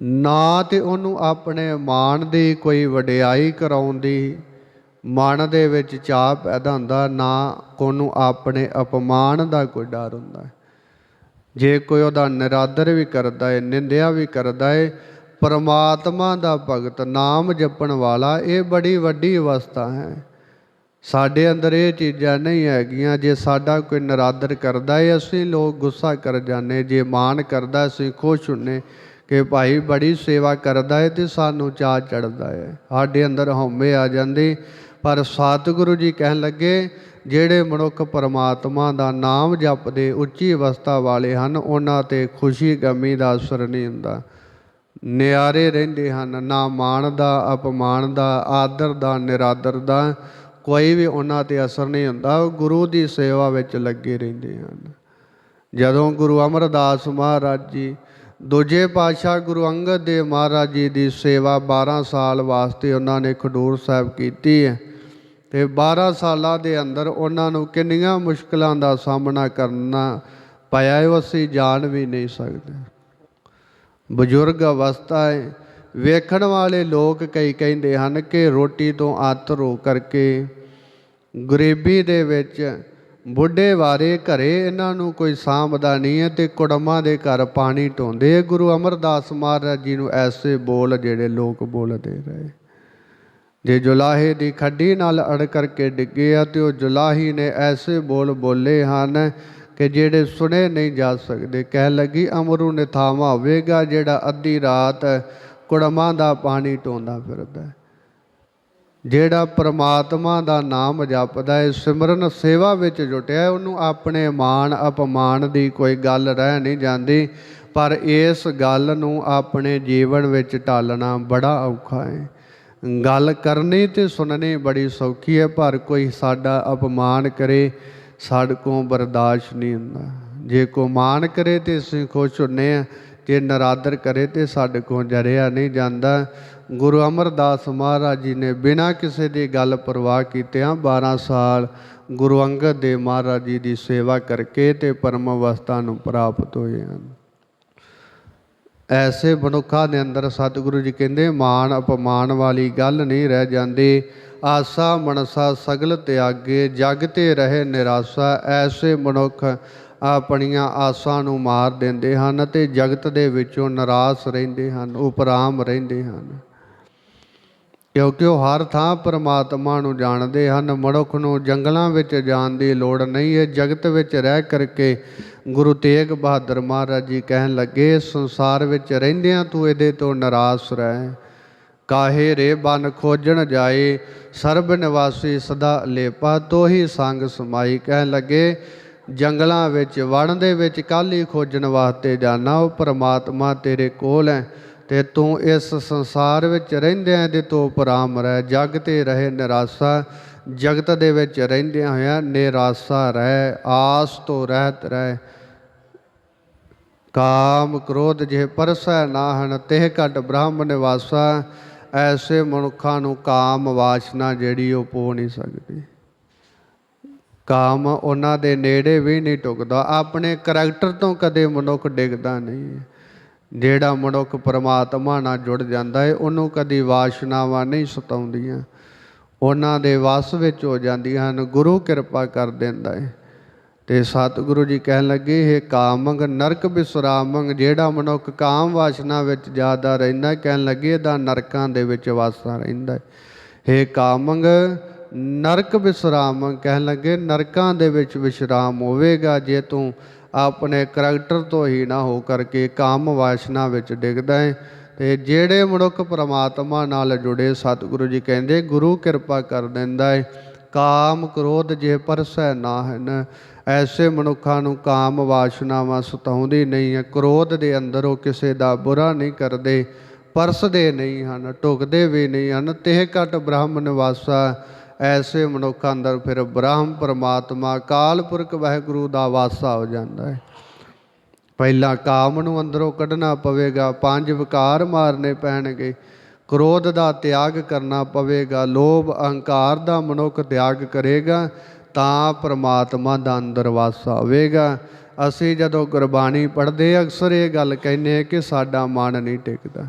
ਨਾ ਤੇ ਉਹਨੂੰ ਆਪਣੇ ਮਾਣ ਦੀ ਕੋਈ ਵਡਿਆਈ ਕਰਾਉਂਦੀ ਮਨ ਦੇ ਵਿੱਚ ਚਾਹ ਪੈਦਾ ਹੁੰਦਾ, ਨਾ ਕੋਨੂੰ ਆਪਣੇ ਅਪਮਾਨ ਦਾ ਕੋਈ ਡਰ ਹੁੰਦਾ। ਜੇ ਕੋਈ ਉਹਦਾ ਨਿਰਾਦਰ ਵੀ ਕਰਦਾ ਹੈ ਨਿੰਦਿਆ ਵੀ ਕਰਦਾ ਹੈ ਪਰਮਾਤਮਾ ਦਾ ਭਗਤ ਨਾਮ ਜਪਣ ਵਾਲਾ, ਇਹ ਬੜੀ ਵੱਡੀ ਅਵਸਥਾ ਹੈ। ਸਾਡੇ ਅੰਦਰ ਇਹ ਚੀਜ਼ਾਂ ਨਹੀਂ ਹੈਗੀਆਂ, ਜੇ ਸਾਡਾ ਕੋਈ ਨਿਰਾਦਰ ਕਰਦਾ ਹੈ ਅਸੀਂ ਲੋਕ ਗੁੱਸਾ ਕਰ ਜਾਂਦੇ ਜੇ ਮਾਣ ਕਰਦਾ, ਅਸੀਂ ਖੁਸ਼ ਹੁੰਨੇ ਕਿ ਭਾਈ ਬੜੀ ਸੇਵਾ ਕਰਦਾ ਹੈ ਤੇ ਸਾਨੂੰ ਚਾਹ ਚੜਦਾ ਹੈ ਸਾਡੇ ਅੰਦਰ ਹਉਮੈ ਆ ਜਾਂਦੀ। ਪਰ ਸਤਿਗੁਰੂ ਜੀ ਕਹਿਣ ਲੱਗੇ, ਜਿਹੜੇ ਮਨੁੱਖ ਪਰਮਾਤਮਾ ਦਾ ਨਾਮ ਜਪਦੇ, ਉੱਚੀ ਅਵਸਥਾ ਵਾਲੇ ਹਨ, ਉਹਨਾਂ ਤੇ ਖੁਸ਼ੀ ਗਮੀ ਦਾ ਅਸਰ ਨਹੀਂ ਹੁੰਦਾ। ਨਿਆਰੇ ਰਹਿੰਦੇ ਹਨ, ਨਾ ਮਾਣ ਦਾ, ਅਪਮਾਨ ਦਾ, ਆਦਰ ਦਾ, ਨਿਰਾਦਰ ਦਾ। ਕੋਈ ਵੀ ਉਹਨਾਂ ਤੇ ਅਸਰ ਨਹੀਂ ਹੁੰਦਾ, ਉਹ ਗੁਰੂ ਦੀ ਸੇਵਾ ਵਿੱਚ ਲੱਗੇ ਰਹਿੰਦੇ ਹਨ। ਜਦੋਂ ਗੁਰੂ ਅਮਰਦਾਸ ਮਹਾਰਾਜ ਜੀ ਦੂਜੇ ਪਾਤਸ਼ਾਹ ਗੁਰੂ ਅੰਗਦ ਦੇਵ ਮਹਾਰਾਜ ਜੀ ਦੀ ਸੇਵਾ 12 ਸਾਲ ਵਾਸਤੇ ਉਹਨਾਂ ਨੇ ਖਡੂਰ ਸਾਹਿਬ ਕੀਤੀ ਹੈ ਤੇ 12 ਸਾਲਾਂ ਦੇ ਅੰਦਰ ਉਹਨਾਂ ਨੂੰ ਕਿੰਨੀਆਂ ਮੁਸ਼ਕਲਾਂ ਦਾ ਸਾਹਮਣਾ ਕਰਨਾ ਪਾਇਆ ਹੈ, ਉਹ ਅਸੀਂ ਜਾਣ ਵੀ ਨਹੀਂ ਸਕਦੇ। ਬਜ਼ੁਰਗ ਅਵਸਥਾ ਹੈ ਵੇਖਣ ਵਾਲੇ ਲੋਕ ਕਈ ਕਹਿੰਦੇ ਹਨ ਕਿ ਰੋਟੀ ਤੋਂ ਆਤਰ ਹੋ ਕਰਕੇ ਗਰੀਬੀ ਦੇ ਵਿੱਚ ਬੁੱਢੇ ਵਾਰੇ ਘਰੇ ਇਹਨਾਂ ਨੂੰ ਕੋਈ ਸਾਂਭਦਾ ਨਹੀਂ ਹੈ ਤੇ ਕੁੜਮਾਂ ਦੇ ਘਰ ਪਾਣੀ ਢੋਂਦੇ ਗੁਰੂ ਅਮਰਦਾਸ ਮਹਾਰਾਜ ਜੀ ਨੂੰ ਐਸੇ ਬੋਲ ਜਿਹੜੇ ਲੋਕ ਬੋਲਦੇ ਰਹੇ। ਜੇ ਜੁਲਾਹੇ ਦੀ ਖੱਡੀ ਨਾਲ ਅੜ ਕਰਕੇ ਡਿੱਗੇ ਆ ਤੇ ਉਹ ਜੁਲਾਹੀ ਨੇ ਐਸੇ ਬੋਲ ਬੋਲੇ ਹਨ ਕਿ ਜਿਹੜੇ ਸੁਣੇ ਨਹੀਂ ਜਾ ਸਕਦੇ। ਕਹਿ ਲੱਗੀ, ਅਮਰੂ ਨੇ ਥਾਵਾ ਹੋਵੇਗਾ ਜਿਹੜਾ ਅੱਧੀ ਰਾਤ ਕੁੜਮਾਂ ਦਾ ਪਾਣੀ ਢੋਂਦਾ ਫਿਰਦਾ ਜਿਹੜਾ ਪ੍ਰਮਾਤਮਾ ਦਾ ਨਾਮ ਜਪਦਾ ਹੈ ਸਿਮਰਨ ਸੇਵਾ ਵਿੱਚ ਜੁਟਿਆ ਹੈ, ਉਹਨੂੰ ਆਪਣੇ ਮਾਣ ਅਪਮਾਨ ਦੀ ਕੋਈ ਗੱਲ ਰਹਿ ਨਹੀਂ ਜਾਂਦੀ ਪਰ ਇਸ ਗੱਲ ਨੂੰ ਆਪਣੇ ਜੀਵਨ ਵਿੱਚ ਢਾਲਣਾ ਬੜਾ ਔਖਾ ਹੈ। ਗੱਲ ਕਰਨੀ ਤੇ ਸੁਣਨੀ ਬੜੀ ਸੌਖੀ ਹੈ ਪਰ ਕੋਈ ਸਾਡਾ ਅਪਮਾਨ ਕਰੇ ਸਾਡੇ ਕੋਲ ਬਰਦਾਸ਼ਤ ਨਹੀਂ ਹੁੰਦਾ। ਜੇ ਕੋ ਮਾਨ ਕਰੇ ਤੇ ਅਸੀਂ ਖੁਸ਼ ਹੁੰਨੇ ਆ ਜੇ ਨਰਾਦਰ ਕਰੇ ਤੇ ਸਾਡੇ ਕੋਲ ਜਰਿਆ ਨਹੀਂ ਜਾਂਦਾ। ਗੁਰੂ ਅਮਰਦਾਸ ਮਹਾਰਾਜ ਜੀ ਨੇ ਬਿਨਾਂ ਕਿਸੇ ਦੀ ਗੱਲ ਪਰਵਾਹ ਕੀਤਿਆਂ 12 ਸਾਲ ਗੁਰੂ ਅੰਗਦ ਦੇਵ ਮਹਾਰਾਜ ਜੀ ਦੀ ਸੇਵਾ ਕਰਕੇ ਤੇ ਪਰਮ ਅਵਸਥਾ ਨੂੰ ਪ੍ਰਾਪਤ ਹੋਏ ਹਨ। ਐਸੇ ਮਨੁੱਖਾਂ ਦੇ ਅੰਦਰ ਸਤਿਗੁਰੂ ਜੀ ਕਹਿੰਦੇ, ਮਾਣ ਅਪਮਾਨ ਵਾਲੀ ਗੱਲ ਨਹੀਂ ਰਹਿ ਜਾਂਦੀ। ਆਸਾ ਮਨਸਾ ਸਗਲ ਤਿਆਗੇ, ਜਗ ਤੇ ਰਹੇ ਨਿਰਾਸਾ, ਐਸੇ ਮਨੁੱਖ ਆਪਣੀਆਂ ਆਸਾਂ ਨੂੰ ਮਾਰ ਦਿੰਦੇ ਹਨ ਤੇ ਜਗਤ ਦੇ ਵਿੱਚੋਂ ਨਿਰਾਸ਼ ਰਹਿੰਦੇ ਹਨ, ਉਪਰਾਮ ਰਹਿੰਦੇ ਹਨ। ਕਿਉਂਕਿ ਉਹ ਹਰ ਥਾਂ ਪਰਮਾਤਮਾ ਨੂੰ ਜਾਣਦੇ ਹਨ, ਮਨੁੱਖ ਨੂੰ ਜੰਗਲਾਂ ਵਿੱਚ ਜਾਣ ਦੀ ਲੋੜ ਨਹੀਂ। ਹੈ ਜਗਤ ਵਿੱਚ ਰਹਿ ਕਰਕੇ ਗੁਰੂ ਤੇਗ ਬਹਾਦਰ ਮਹਾਰਾਜ ਜੀ ਕਹਿਣ ਲੱਗੇ, ਸੰਸਾਰ ਵਿੱਚ ਰਹਿੰਦਿਆਂ ਤੂੰ ਇਹਦੇ ਤੋਂ ਨਿਰਾਸ਼ ਰਹਿ। ਕਾਹੇ ਰੇ ਬਨ ਖੋਜਣ ਜਾਏ, ਸਰਬ ਨਿਵਾਸੀ ਸਦਾ ਲੇਪਾ। ਤੋਹੀ ਸੰਗ ਸਮਾਈ ਕਹਿਣ ਲੱਗੇ, ਜੰਗਲਾਂ ਵਿੱਚ ਵਣ ਦੇ ਵਿੱਚ ਕਾਲੀ ਖੋਜਣ ਵਾਸਤੇ ਜਾਣਾ ਉਹ ਪਰਮਾਤਮਾ ਤੇਰੇ ਕੋਲ ਹੈ। ਤੇ ਤੂੰ ਇਸ ਸੰਸਾਰ ਵਿੱਚ ਰਹਿੰਦਿਆਂ ਦੇ ਤੋਂ ਉਪਰਾਮ ਰਹਿ, ਜਗ ਤੇ ਰਹੇ ਨਿਰਾਸ਼ਾ, ਜਗਤ ਦੇ ਵਿੱਚ ਰਹਿੰਦਿਆਂ ਹੋਇਆਂ ਨਿਰਾਸ਼ਾ ਰਹਿ, ਆਸ ਤੋਂ ਰਹਿਤ ਰਹਿ। ਕਾਮ ਕ੍ਰੋਧ ਜੇ ਪਰਸੈ ਨਾਹਨ ਤਿਹ ਘਟ ਬ੍ਰਹਮ ਨਿਵਾਸਾ, ਐਸੇ ਮਨੁੱਖਾਂ ਨੂੰ ਕਾਮ ਵਾਸ਼ਨਾ ਜਿਹੜੀ ਉਹ ਪੋ ਨਹੀਂ ਸਕਦੀ। ਕਾਮ ਉਹਨਾਂ ਦੇ ਨੇੜੇ ਵੀ ਨਹੀਂ ਟੁਕਦਾ, ਆਪਣੇ ਕਰੈਕਟਰ ਤੋਂ ਕਦੇ ਮਨੁੱਖ ਡਿੱਗਦਾ ਨਹੀਂ। ਜਿਹੜਾ ਮਨੁੱਖ ਪਰਮਾਤਮਾ ਨਾਲ ਜੁੜ ਜਾਂਦਾ ਹੈ ਉਹਨੂੰ ਕਦੀ ਵਾਸ਼ਨਾਵਾਂ ਨਹੀਂ ਸਤਾਉਂਦੀਆਂ। ਉਹਨਾਂ ਦੇ ਵਸ ਵਿੱਚ ਹੋ ਜਾਂਦੀਆਂ ਹਨ, ਗੁਰੂ ਕਿਰਪਾ ਕਰ ਦਿੰਦਾ ਹੈ ਤੇ ਸਤਿਗੁਰੂ ਜੀ ਕਹਿਣ ਲੱਗੇ ਇਹ ਕਾਮੰਗ, ਨਰਕ ਬਿਸਰਾਮੰਗ, ਜਿਹੜਾ ਮਨੁੱਖ ਕਾਮ ਵਾਸ਼ਨਾ ਵਿੱਚ ਜ਼ਿਆਦਾ ਰਹਿੰਦਾ ਕਹਿਣ ਲੱਗੇ, ਇਹਦਾ ਨਰਕਾਂ ਦੇ ਵਿੱਚ ਵਾਸਾ ਰਹਿੰਦਾ ਹੈ ਇਹ ਕਾਮੰਗ ਨਰਕ ਵਿਸ਼ਰਾਮ ਕਹਿਣ ਲੱਗੇ, ਨਰਕਾਂ ਦੇ ਵਿੱਚ ਵਿਸ਼ਰਾਮ ਹੋਵੇਗਾ ਜੇ ਤੂੰ ਆਪਣੇ ਕਰੈਕਟਰ ਤੋਂ ਹੀ ਨਾ ਹੋ ਕਰਕੇ ਕਾਮ ਵਾਸ਼ਨਾ ਵਿੱਚ ਡਿੱਗਦਾ ਹੈ ਤੇ ਜਿਹੜੇ ਮਨੁੱਖ ਪ੍ਰਮਾਤਮਾ ਨਾਲ ਜੁੜੇ ਸਤਿਗੁਰੂ ਜੀ ਕਹਿੰਦੇ, ਗੁਰੂ ਕਿਰਪਾ ਕਰ ਦਿੰਦਾ ਹੈ ਕਾਮ ਕ੍ਰੋਧ ਜੇ ਪਰਸੈ ਨਾ ਹਨ ਐਸੇ ਮਨੁੱਖਾਂ ਨੂੰ ਕਾਮ ਵਾਸ਼ਨਾਵਾਂ ਸਤਾਉਂਦੀ ਨਹੀਂ ਹੈ ਕ੍ਰੋਧ ਦੇ ਅੰਦਰ ਉਹ ਕਿਸੇ ਦਾ ਬੁਰਾ ਨਹੀਂ ਕਰਦੇ, ਪਰਸਦੇ ਨਹੀਂ ਹਨ ਟੁਕਦੇ ਵੀ ਨਹੀਂ ਹਨ। ਤਿਹ ਘਟ ਬ੍ਰਹਮ ਨਿਵਾਸਾ ਐਸੇ ਮਨੁੱਖ ਅੰਦਰ ਫਿਰ ਬ੍ਰਹਮ ਪਰਮਾਤਮਾ, ਕਾਲ ਪੁਰਖ ਵਾਹਿਗੁਰੂ ਦਾ ਵਾਸਾ ਹੋ ਜਾਂਦਾ ਹੈ। ਪਹਿਲਾਂ ਕਾਮ ਨੂੰ ਅੰਦਰੋਂ ਕੱਢਣਾ ਪਵੇਗਾ, ਪੰਜ ਵਿਕਾਰ ਮਾਰਨੇ ਪੈਣਗੇ। ਕ੍ਰੋਧ ਦਾ ਤਿਆਗ ਕਰਨਾ ਪਵੇਗਾ, ਲੋਭ, ਅਹੰਕਾਰ ਦਾ ਮਨੁੱਖ ਤਿਆਗ ਕਰੇਗਾ, ਤਾਂ ਪ੍ਰਮਾਤਮਾ ਦਾ ਅੰਦਰ ਵਾਸਾ ਹੋਵੇਗਾ। ਅਸੀਂ ਜਦੋਂ ਗੁਰਬਾਣੀ ਪੜ੍ਹਦੇ ਅਕਸਰ ਇਹ ਗੱਲ ਕਹਿੰਦੇ ਕਿ ਸਾਡਾ ਮਨ ਨਹੀਂ ਟਿਕਦਾ।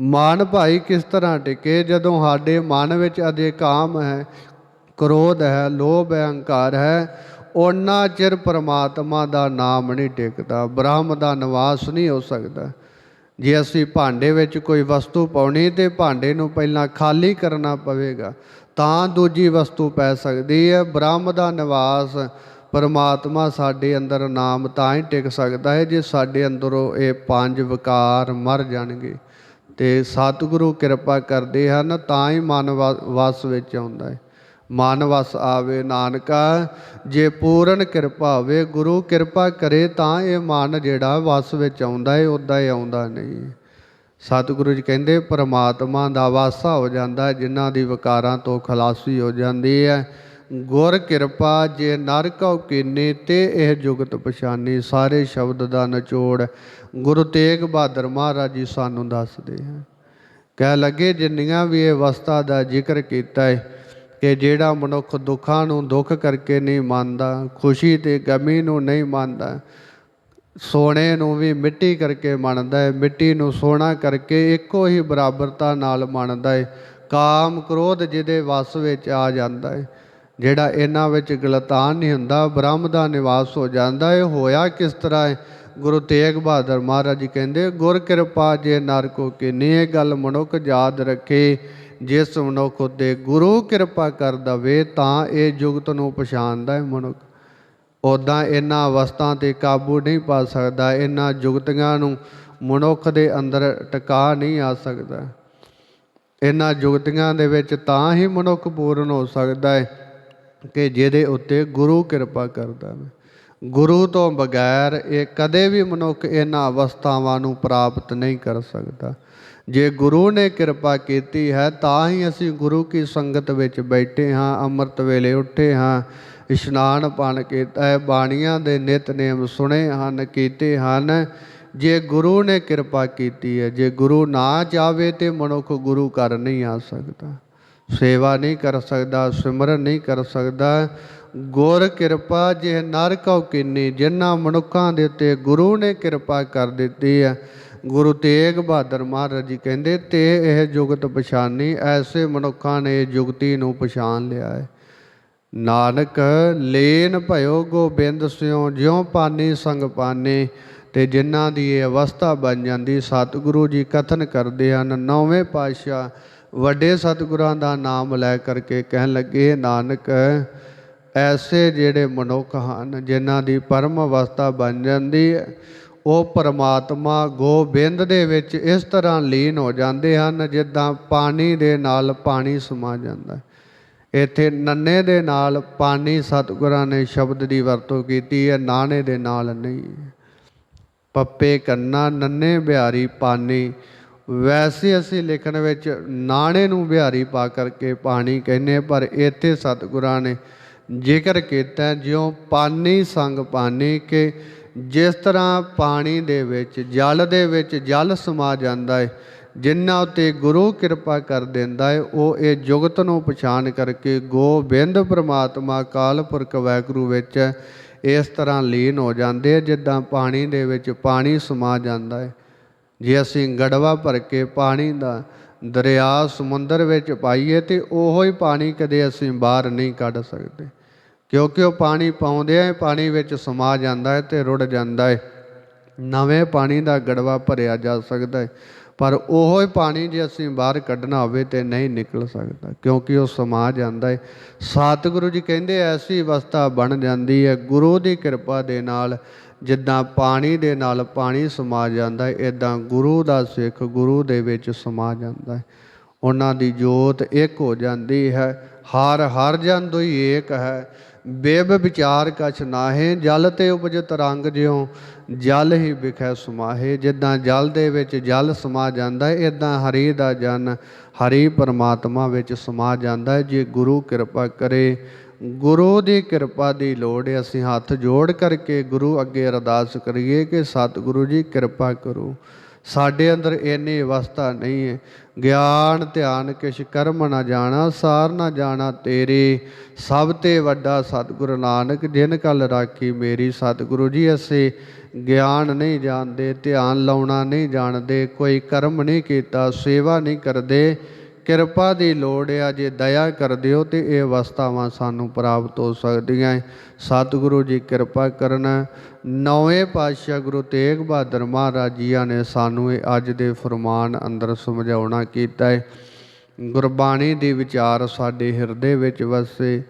ਮਨ ਭਾਈ ਕਿਸ ਤਰ੍ਹਾਂ ਟਿਕੇ? ਜਦੋਂ ਸਾਡੇ ਮਨ ਵਿੱਚ ਅਜੇ ਕਾਮ ਹੈ, ਕ੍ਰੋਧ ਹੈ, ਲੋਭ ਹੈ, ਅਹੰਕਾਰ ਹੈ ਉਹਨਾਂ ਚਿਰ ਪਰਮਾਤਮਾ ਦਾ ਨਾਮ ਨਹੀਂ ਟਿਕਦਾ, ਬ੍ਰਹਮ ਦਾ ਨਿਵਾਸ ਨਹੀਂ ਹੋ ਸਕਦਾ। ਜੇ ਅਸੀਂ ਭਾਂਡੇ ਵਿੱਚ ਕੋਈ ਵਸਤੂ ਪਾਉਣੀ, ਤੇ ਭਾਂਡੇ ਨੂੰ ਪਹਿਲਾਂ ਖਾਲੀ ਕਰਨਾ ਪਵੇਗਾ, ਤਾਂ ਦੂਜੀ ਵਸਤੂ ਪੈ ਸਕਦੀ ਹੈ। ਬ੍ਰਹਮ ਦਾ ਨਿਵਾਸ ਪਰਮਾਤਮਾ ਸਾਡੇ ਅੰਦਰ ਨਾਮ ਤਾਂ ਹੀ ਟਿਕ ਸਕਦਾ ਹੈ, ਜੇ ਸਾਡੇ ਅੰਦਰੋਂ ਇਹ ਪੰਜ ਵਿਕਾਰ ਮਰ ਜਾਣਗੇ। ਤੇ ਸਤਿਗੁਰੂ ਕਿਰਪਾ ਕਰਦੇ ਹਨ, ਤਾਂ ਹੀ ਮਨ ਵਾ- ਵਸ ਵਿੱਚ ਆਉਂਦਾ ਹੈ। ਮਨ ਵਸ ਆਵੇ ਨਾਨਕਾ, ਜੇ ਪੂਰਨ ਕਿਰਪਾ ਹੋਵੇ, ਗੁਰੂ ਕਿਰਪਾ ਕਰੇ, ਤਾਂ ਇਹ ਮਨ ਜਿਹੜਾ ਵਸ ਵਿੱਚ ਆਉਂਦਾ ਹੈ ਉਦਾਂ ਹੀ ਆਉਂਦਾ ਨਹੀਂ। ਸਤਿਗੁਰੂ ਜੀ ਕਹਿੰਦੇ, ਪਰਮਾਤਮਾ ਦਾ ਵਾਸਾ ਹੋ ਜਾਂਦਾ ਹੈ, ਜਿਨ੍ਹਾਂ ਦੀ ਵਿਕਾਰਾਂ ਤੋਂ ਖਲਾਸੀ ਹੋ ਜਾਂਦੀ ਹੈ। ਗੁਰ ਕਿਰਪਾ, ਜੇ ਨਰਕ ਕਉ ਕੀਨੇ, ਤੇ ਇਹ ਜੁਗਤ ਪਛਾਨੀ, ਸਾਰੇ ਸ਼ਬਦ ਦਾ ਨਿਚੋੜ ਗੁਰੂ ਤੇਗ ਬਹਾਦਰ ਮਹਾਰਾਜ ਜੀ ਸਾਨੂੰ ਦੱਸਦੇ ਹਨ। ਕਹਿ ਲੱਗੇ, ਜਿੰਨੀਆਂ ਵੀ ਇਹ ਅਵਸਥਾ ਦਾ ਜ਼ਿਕਰ ਕੀਤਾ ਹੈ ਕਿ ਜਿਹੜਾ ਮਨੁੱਖ ਦੁੱਖਾਂ ਨੂੰ ਦੁੱਖ ਕਰਕੇ ਨਹੀਂ ਮੰਨਦਾ, ਖੁਸ਼ੀ ਤੇ ਗਮੀ ਨੂੰ ਨਹੀਂ ਮੰਨਦਾ, ਸੋਨੇ ਨੂੰ ਵੀ ਮਿੱਟੀ ਕਰਕੇ ਮੰਨਦਾ ਹੈ ਮਿੱਟੀ ਨੂੰ ਸੋਨਾ ਕਰਕੇ ਇੱਕੋ ਹੀ ਬਰਾਬਰਤਾ ਨਾਲ ਮੰਨਦਾ ਹੈ ਕਾਮ ਕ੍ਰੋਧ ਜਿਹਦੇ ਵਸ ਵਿੱਚ ਆ ਜਾਂਦਾ ਹੈ ਜਿਹੜਾ ਇਹਨਾਂ ਵਿੱਚ ਗਲਤਾਨ ਨਹੀਂ ਹੁੰਦਾ, ਬ੍ਰਹਮ ਦਾ ਨਿਵਾਸ ਹੋ ਜਾਂਦਾ ਹੈ, ਹੋਇਆ ਕਿਸ ਤਰ੍ਹਾਂ ਹੈ? ਗੁਰੂ ਤੇਗ ਬਹਾਦਰ ਮਹਾਰਾਜ ਜੀ ਕਹਿੰਦੇ, ਗੁਰ ਕਿਰਪਾ ਜੇ ਨਰ ਕੋ ਕੀਨੀ ਇਹ ਗੱਲ ਮਨੁੱਖ ਯਾਦ ਰੱਖੇ। ਜਿਸ ਮਨੁੱਖ ਉਤੇ ਗੁਰੂ ਕਿਰਪਾ ਕਰ ਦਵੇ, ਤਾਂ ਇਹ ਜੁਗਤ ਨੂੰ ਪਛਾਣਦਾ ਹੈ ਮਨੁੱਖ। ਉਦਾਂ ਇਹਨਾਂ ਅਵਸਥਾ ਤੇ ਕਾਬੂ ਨਹੀਂ ਪਾ ਸਕਦਾ, ਇਹਨਾਂ ਜੁਗਤੀਆਂ ਨੂੰ ਮਨੁੱਖ ਦੇ ਅੰਦਰ ਟਿਕਾ ਨਹੀਂ ਆ ਸਕਦਾ। ਇਹਨਾਂ ਜੁਗਤੀਆਂ ਦੇ ਵਿੱਚ ਤਾਂ ਹੀ ਮਨੁੱਖ ਪੂਰਨ ਹੋ ਸਕਦਾ ਹੈ। ਕਿ ਜਿਹਦੇ ਉੱਤੇ ਗੁਰੂ ਕਿਰਪਾ ਕਰਦਾ ਹੈ। ਗੁਰੂ ਤੋਂ ਬਗੈਰ ਇਹ ਕਦੇ ਵੀ ਮਨੁੱਖ ਇਹਨਾਂ ਅਵਸਥਾਵਾਂ ਨੂੰ ਪ੍ਰਾਪਤ ਨਹੀਂ ਕਰ ਸਕਦਾ। ਜੇ ਗੁਰੂ ਨੇ ਕਿਰਪਾ ਕੀਤੀ ਹੈ, ਤਾਂ ਹੀ ਅਸੀਂ ਗੁਰੂ ਕੀ ਸੰਗਤ ਵਿੱਚ ਬੈਠੇ ਹਾਂ, ਅੰਮ੍ਰਿਤ ਵੇਲੇ ਉੱਠੇ ਹਾਂ, ਇਸ਼ਨਾਨ ਪਾਣ ਕੀਤਾ ਹੈ, ਬਾਣੀਆਂ ਦੇ ਨਿਤਨੇਮ ਸੁਣੇ ਹਨ, ਕੀਤੇ ਹਨ। ਜੇ ਗੁਰੂ ਨੇ ਕਿਰਪਾ ਕੀਤੀ ਹੈ, ਜੇ ਗੁਰੂ ਨਾ ਚਾਵੇ ਤੇ ਮਨੁੱਖ ਗੁਰੂ ਘਰ ਨਹੀਂ ਆ ਸਕਦਾ। ਸੇਵਾ ਨਹੀਂ ਕਰ ਸਕਦਾ, ਸਿਮਰਨ ਨਹੀਂ ਕਰ ਸਕਦਾ। ਗੁਰ ਕਿਰਪਾ ਜੇ ਨਰ ਕਉ ਕਿੰਨੀ, ਜਿਨ੍ਹਾਂ ਮਨੁੱਖਾਂ ਦੇ ਉੱਤੇ ਗੁਰੂ ਨੇ ਕਿਰਪਾ ਕਰ ਦਿੱਤੀ ਹੈ। ਗੁਰੂ ਤੇਗ ਬਹਾਦਰ ਮਹਾਰਾਜ ਜੀ ਕਹਿੰਦੇ, ਤੇ ਇਹ ਜੁਗਤ ਪਛਾਨੀ, ਐਸੇ ਮਨੁੱਖਾਂ ਨੇ ਜੁਗਤੀ ਨੂੰ ਪਛਾਣ ਲਿਆ ਹੈ। ਨਾਨਕ, ਲੇਨ ਭਇਓ ਗੋਬਿੰਦ ਸਿਉ, ਜਿਉ ਪਾਨੀ ਸੰਗ ਪਾਨੇ, ਤੇ ਜਿਨ੍ਹਾਂ ਦੀ ਇਹ ਅਵਸਥਾ ਬਣ ਜਾਂਦੀ, ਸਤਿਗੁਰੂ ਜੀ ਕਥਨ ਕਰਦੇ ਹਨ, ਨੌਵੇਂ ਪਾਤਸ਼ਾਹ ਵੱਡੇ ਸਤਿਗੁਰਾਂ ਦਾ ਨਾਮ ਲੈ ਕਰਕੇ ਕਹਿਣ ਲੱਗੇ ਨਾਨਕ, ਐਸੇ ਜਿਹੜੇ ਮਨੁੱਖ ਹਨ ਜਿਨ੍ਹਾਂ ਦੀ ਪਰਮ ਅਵਸਥਾ ਬਣ ਜਾਂਦੀ ਹੈ, ਉਹ ਪਰਮਾਤਮਾ ਗੋਬਿੰਦ ਦੇ ਵਿੱਚ ਇਸ ਤਰ੍ਹਾਂ ਲੀਨ ਹੋ ਜਾਂਦੇ ਹਨ ਜਿੱਦਾਂ ਪਾਣੀ ਦੇ ਨਾਲ ਪਾਣੀ ਸਮਾ ਜਾਂਦਾ ਹੈ। ਇੱਥੇ ਨੰਨੇ ਦੇ ਨਾਲ ਪਾਣੀ ਸਤਿਗੁਰਾਂ ਨੇ ਸ਼ਬਦ ਦੀ ਵਰਤੋਂ ਕੀਤੀ ਹੈ, ਨਾਣੇ ਦੇ ਨਾਲ ਨਹੀਂ। ਪੱਪੇ ਕੰਨਾ, ਨੰਨੇ ਬਿਹਾਰੀ ਪਾਣੀ ਵੈਸੇ ਅਸੀਂ ਲਿਖਣ ਵਿੱਚ ਨਾਣੇ ਨੂੰ ਬਿਹਾਰੀ ਪਾ ਕਰਕੇ ਪਾਣੀ ਕਹਿੰਦੇ ਪਰ ਇੱਥੇ ਸਤਿਗੁਰਾਂ ਨੇ ਜ਼ਿਕਰ ਕੀਤਾ ਹੈ, ਜਿਉਂ ਪਾਣੀ ਸੰਗ ਪਾਣੀ ਕਿ ਜਿਸ ਤਰ੍ਹਾਂ ਪਾਣੀ ਦੇ ਵਿੱਚ ਜਲ ਦੇ ਵਿੱਚ ਜਲ ਸਮਾ ਜਾਂਦਾ ਹੈ ਜਿਨ੍ਹਾਂ ਉਤੇ ਗੁਰੂ ਕਿਰਪਾ ਕਰ ਦਿੰਦਾ ਹੈ ਉਹ ਇਹ ਜੁਗਤ ਨੂੰ ਪਛਾਣ ਕਰਕੇ ਗੋਬਿੰਦ ਪ੍ਰਮਾਤਮਾ ਕਾਲ ਪੁਰਖ ਵੈਗੁਰੂ ਵਿੱਚ ਇਸ ਤਰ੍ਹਾਂ ਲੀਨ ਹੋ ਜਾਂਦੇ ਆ ਜਿੱਦਾਂ ਪਾਣੀ ਦੇ ਵਿੱਚ ਪਾਣੀ ਸਮਾ ਜਾਂਦਾ ਹੈ। ਜੇ ਅਸੀਂ ਗੜਵਾ ਭਰ ਕੇ ਪਾਣੀ ਦਾ ਦਰਿਆ ਸਮੁੰਦਰ ਵਿੱਚ ਪਾਈਏ ਤੇ ਉਹੋ ਹੀ ਪਾਣੀ ਕਦੇ ਅਸੀਂ ਬਾਹਰ ਨਹੀਂ ਕੱਢ ਸਕਦੇ। ਕਿਉਂਕਿ ਉਹ ਪਾਣੀ ਪਾਉਂਦੇ ਆ ਪਾਣੀ ਵਿੱਚ ਸਮਾ ਜਾਂਦਾ ਹੈ ਤੇ ਰੁੜ ਜਾਂਦਾ ਹੈ। ਨਵੇਂ ਪਾਣੀ ਦਾ ਗੜਵਾ ਭਰਿਆ ਜਾ ਸਕਦਾ ਹੈ, ਪਰ ਉਹੋ ਹੀ ਪਾਣੀ ਜੇ ਅਸੀਂ ਬਾਹਰ ਕੱਢਣਾ ਹੋਵੇ ਤੇ ਨਹੀਂ ਨਿਕਲ ਸਕਦਾ, ਕਿਉਂਕਿ ਉਹ ਸਮਾ ਜਾਂਦਾ ਹੈ। ਸਤਿਗੁਰੂ ਜੀ ਕਹਿੰਦੇ, ਐਸੀ ਅਵਸਥਾ ਬਣ ਜਾਂਦੀ ਹੈ, ਗੁਰੂ ਦੀ ਕਿਰਪਾ ਦੇ ਨਾਲ ਜਿੱਦਾਂ ਪਾਣੀ ਦੇ ਨਾਲ ਪਾਣੀ ਸਮਾ ਜਾਂਦਾ ਹੈ ਇਦਾਂ ਗੁਰੂ ਦਾ ਸਿੱਖ ਗੁਰੂ ਦੇ ਵਿੱਚ ਸਮਾ ਜਾਂਦਾ ਹੈ। ਉਹਨਾਂ ਦੀ ਜੋਤ ਇੱਕ ਹੋ ਜਾਂਦੀ ਹੈ, ਹਰ ਹਰ ਜਨ ਦੋਈ ਏਕ ਹੈ। ਬੇਬ ਵਿਚਾਰ ਕਛ ਨਾਹੇ, ਜਲ ਤੇ ਉਪਜ ਤਰੰਗ ਜਿਉ, ਜਲ ਹੀ ਵਿਖੈ ਸਮਾਹੇ। ਜਿੱਦਾਂ ਜਲ ਦੇ ਵਿੱਚ ਜਲ ਸਮਾ ਜਾਂਦਾ ਹੈ ਇਦਾਂ ਹਰੀ ਦਾ ਜਨ ਹਰੀ ਪਰਮਾਤਮਾ ਵਿੱਚ ਸਮਾ ਜਾਂਦਾ ਹੈ। ਜੇ ਗੁਰੂ ਕਿਰਪਾ ਕਰੇ ਗੁਰੂ ਦੀ ਕਿਰਪਾ ਦੀ ਲੋੜ ਹੈ, ਅਸੀਂ ਹੱਥ ਜੋੜ ਕਰਕੇ ਗੁਰੂ ਅੱਗੇ ਅਰਦਾਸ ਕਰੀਏ ਕਿ ਸਤਿਗੁਰੂ ਜੀ ਕਿਰਪਾ ਕਰੋ। ਸਾਡੇ ਅੰਦਰ ਇੰਨੀ ਅਵਸਥਾ ਨਹੀਂ ਹੈ। ਗਿਆਨ, ਧਿਆਨ ਕਿਛ ਕਰਮ ਨਾ ਜਾਣਾ, ਸਾਰ ਨਾ ਜਾਣਾ ਤੇਰੇ। ਸਭ ਤੇ ਵੱਡਾ ਸਤਿਗੁਰੂ ਨਾਨਕ, ਜਿਨ ਕਲ ਰਾਖੀ ਮੇਰੀ। ਸਤਿਗੁਰੂ ਜੀ, ਅਸੀਂ ਗਿਆਨ ਨਹੀਂ ਜਾਣਦੇ, ਧਿਆਨ ਲਾਉਣਾ ਨਹੀਂ ਜਾਣਦੇ, ਕੋਈ ਕਰਮ ਨਹੀਂ ਕੀਤਾ, ਸੇਵਾ ਨਹੀਂ ਕਰਦੇ। ਕਿਰਪਾ ਦੀ ਲੋੜ ਆ, ਜੇ ਦਇਆ ਕਰ ਦਿਓ ਤੇ ਇਹ ਅਵਸਥਾਵਾਂ ਸਾਨੂੰ ਪ੍ਰਾਪਤ ਹੋ ਸਕਦੀਆਂ ਹੈ ਸਤਿਗੁਰੂ ਜੀ ਕਿਰਪਾ ਕਰਨਾ। ਨੌਵੇਂ ਪਾਤਸ਼ਾਹ ਗੁਰੂ ਤੇਗ ਬਹਾਦਰ ਮਹਾਰਾਜ ਜੀਆਂ ਨੇ ਸਾਨੂੰ ਇਹ ਅੱਜ ਦੇ ਫਰਮਾਨ ਅੰਦਰ ਸਮਝਾਉਣਾ ਕੀਤਾ ਹੈ ਗੁਰਬਾਣੀ ਦੇ ਵਿਚਾਰ ਸਾਡੇ ਹਿਰਦੇ ਵਿੱਚ ਵਸੇ।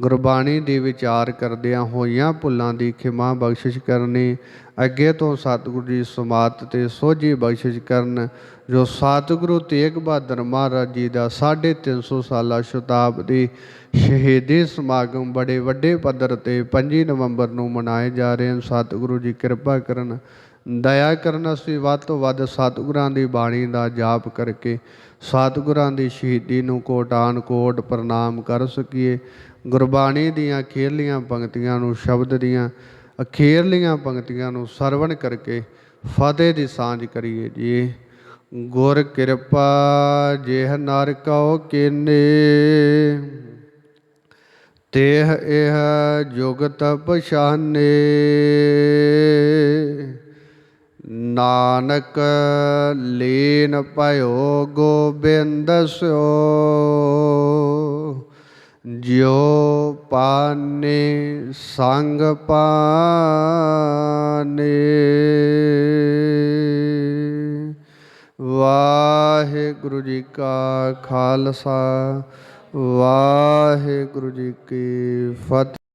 ਗੁਰਬਾਣੀ ਦੀ ਵਿਚਾਰ ਕਰਦਿਆਂ ਹੋਈਆਂ ਭੁੱਲਾਂ ਦੀ ਖਿਮਾ ਬਖਸ਼ਿਸ਼ ਕਰਨੀ, ਅੱਗੇ ਤੋਂ ਸਤਿਗੁਰੂ ਜੀ ਸਮਾਤ ਤੇ ਸੋਝੀ ਬਖਸ਼ਿਸ਼ ਕਰਨ, ਜੋ ਸਤਿਗੁਰੂ ਤੇਗ ਬਹਾਦਰ ਮਹਾਰਾਜ ਜੀ ਦਾ 350 ਸਾਲਾ ਸ਼ਤਾਬਦੀ ਸ਼ਹੀਦੀ ਸਮਾਗਮ ਬੜੇ ਵੱਡੇ ਪੱਧਰ ਤੇ 25 ਨਵੰਬਰ ਨੂੰ ਮਨਾਏ ਜਾ ਰਹੇ ਹਨ। ਸਤਿਗੁਰੂ ਜੀ ਕਿਰਪਾ ਕਰਨ, ਦਇਆ ਕਰਨ, ਅਸੀਂ ਵੱਧ ਤੋਂ ਵੱਧ ਸਤਿਗੁਰਾਂ ਦੀ ਬਾਣੀ ਦਾ ਜਾਪ ਕਰਕੇ ਸਤਿਗੁਰਾਂ ਦੀ ਸ਼ਹੀਦੀ ਨੂੰ ਕੋਟਾਨ ਕੋਟ ਪ੍ਰਣਾਮ ਕਰ ਸਕੀਏ। ਗੁਰਬਾਣੀ ਦੀਆਂ ਅਖੀਰਲੀਆਂ ਪੰਕਤੀਆਂ ਨੂੰ, ਸ਼ਬਦ ਦੀਆਂ ਅਖੀਰਲੀਆਂ ਪੰਕਤੀਆਂ ਨੂੰ ਸਰਵਣ ਕਰਕੇ ਫਤਿਹ ਦੀ ਸਾਂਝ ਕਰੀਏ ਜੀ। ਗੁਰ ਕਿਰਪਾ ਜਿਹ ਨਰ ਕਉ ਕੀਨੇ, ਤੇਹ ਇਹ ਜੁਗਤ ਪਛਾਨੇ ਨਾਨਕ ਲੀਨ ਭਇਓ ਗੋਬਿੰਦ ਸਿਓ ਜਿਉ ਪਾਨੇ ਸੰਗ ਪਾਨੇ। ਵਾਹਿਗੁਰੂ ਜੀ ਕਾ ਖਾਲਸਾ ਵਾਹਿਗੁਰੂ ਜੀ ਕੀ ਫਤਿਹ।